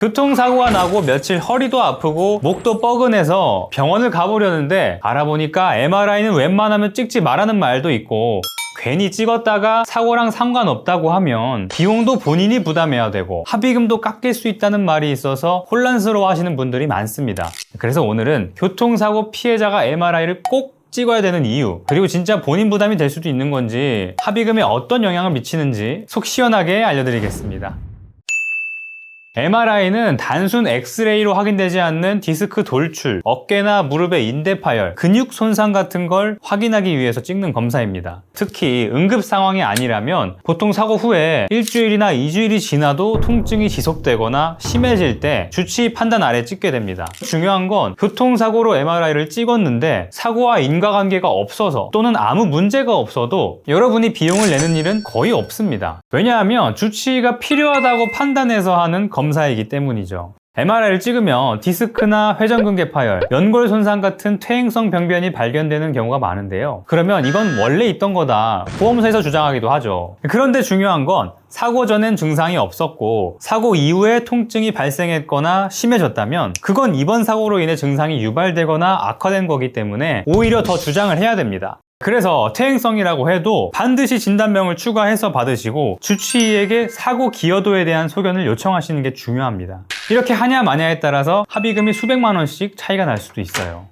교통사고가 나고 며칠 허리도 아프고 목도 뻐근해서 병원을 가보려는데 알아보니까 MRI는 웬만하면 찍지 말라는 말도 있고 괜히 찍었다가 사고랑 상관없다고 하면 비용도 본인이 부담해야 되고 합의금도 깎일 수 있다는 말이 있어서 혼란스러워 하시는 분들이 많습니다. 그래서 오늘은 교통사고 피해자가 MRI를 꼭 찍어야 되는 이유 그리고 진짜 본인 부담이 될 수도 있는 건지 합의금에 어떤 영향을 미치는지 속 시원하게 알려드리겠습니다. MRI는 단순 엑스레이로 확인되지 않는 디스크 돌출, 어깨나 무릎의 인대 파열, 근육 손상 같은 걸 확인하기 위해서 찍는 검사입니다. 특히 응급 상황이 아니라면 보통 사고 후에 일주일이나 이주일이 지나도 통증이 지속되거나 심해질 때 주치 판단 아래 찍게 됩니다. 중요한 건 교통사고로 MRI를 찍었는데 사고와 인과관계가 없어서 또는 아무 문제가 없어도 여러분이 비용을 내는 일은 거의 없습니다. 왜냐하면 주치의가 필요하다고 판단해서 하는 검사이기 때문이죠. MRI를 찍으면 디스크나 회전근개 파열, 연골 손상 같은 퇴행성 병변이 발견되는 경우가 많은데요. 그러면 이건 원래 있던 거다. 보험사에서 주장하기도 하죠. 그런데 중요한 건 사고 전엔 증상이 없었고 사고 이후에 통증이 발생했거나 심해졌다면 그건 이번 사고로 인해 증상이 유발되거나 악화된 거기 때문에 오히려 더 주장을 해야 됩니다. 그래서 퇴행성이라고 해도 반드시 진단명을 추가해서 받으시고 주치의에게 사고 기여도에 대한 소견을 요청하시는 게 중요합니다. 이렇게 하냐 마냐에 따라서 합의금이 수백만 원씩 차이가 날 수도 있어요.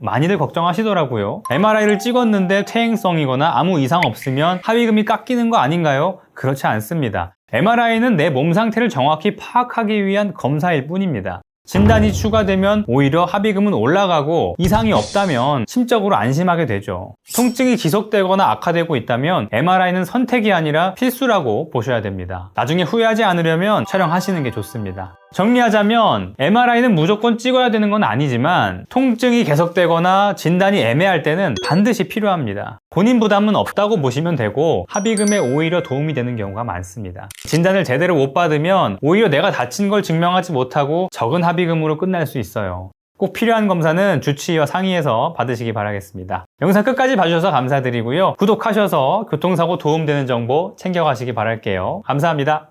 많이들 걱정하시더라고요. MRI를 찍었는데 퇴행성이거나 아무 이상 없으면 합의금이 깎이는 거 아닌가요? 그렇지 않습니다. MRI는 내 몸 상태를 정확히 파악하기 위한 검사일 뿐입니다. 진단이 추가되면 오히려 합의금은 올라가고 이상이 없다면 심적으로 안심하게 되죠. 통증이 지속되거나 악화되고 있다면 MRI는 선택이 아니라 필수라고 보셔야 됩니다. 나중에 후회하지 않으려면 촬영하시는 게 좋습니다. 정리하자면 MRI는 무조건 찍어야 되는 건 아니지만 통증이 계속되거나 진단이 애매할 때는 반드시 필요합니다. 본인 부담은 없다고 보시면 되고 합의금에 오히려 도움이 되는 경우가 많습니다. 진단을 제대로 못 받으면 오히려 내가 다친 걸 증명하지 못하고 적은 합의금으로 끝날 수 있어요. 꼭 필요한 검사는 주치의와 상의해서 받으시기 바라겠습니다. 영상 끝까지 봐주셔서 감사드리고요. 구독하셔서 교통사고 도움되는 정보 챙겨가시기 바랄게요. 감사합니다.